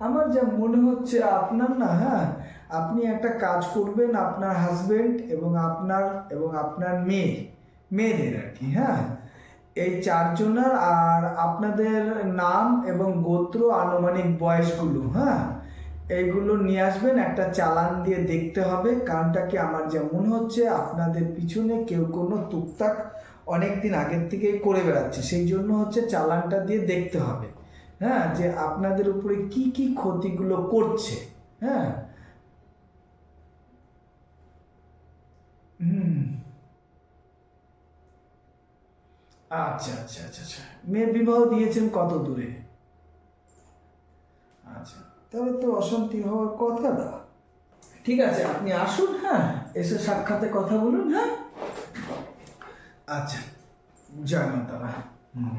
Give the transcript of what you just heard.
আমার যা মনে হচ্ছে আপনার না হ্যাঁ? আপনি একটা কাজ করবেন আপনার হাজবেন্ড এবং আপনার এবং আপনার মেয়ে, মেয়েদের আর কি হ্যাঁ? এই চারজনের আর আপনাদের নাম এবং গোত্র আনুমানিক বয়সগুলো হ্যাঁ? এইগুলো নিয়ে আসবেন, একটা চালান দিয়ে দেখতে হবে, কারণটা কি আমার যা মনে হচ্ছে আপনাদের পিছনে কেউ কোনো টুকটাক অনেক দিন আগের থেকেই করে বেড়াচ্ছে, সেই জন্য হচ্ছে চালানটা দিয়ে দেখতে হবে। হ্যাঁ যে আপনাদের উপরে কি কি ক্ষতিগুলো করছে হ্যাঁ? হুম। আচ্ছা আচ্ছা আচ্ছা আচ্ছা। মেয়ের বিবাহ দিয়েছেন কত দূরে? আচ্ছা তবে তো অশান্তি হওয়ার কথা না। ঠিক আছে, আপনি আসুন হ্যাঁ? এসে সাক্ষাতে কথা বলুন হ্যাঁ? আচ্ছা জয় তারা হুম।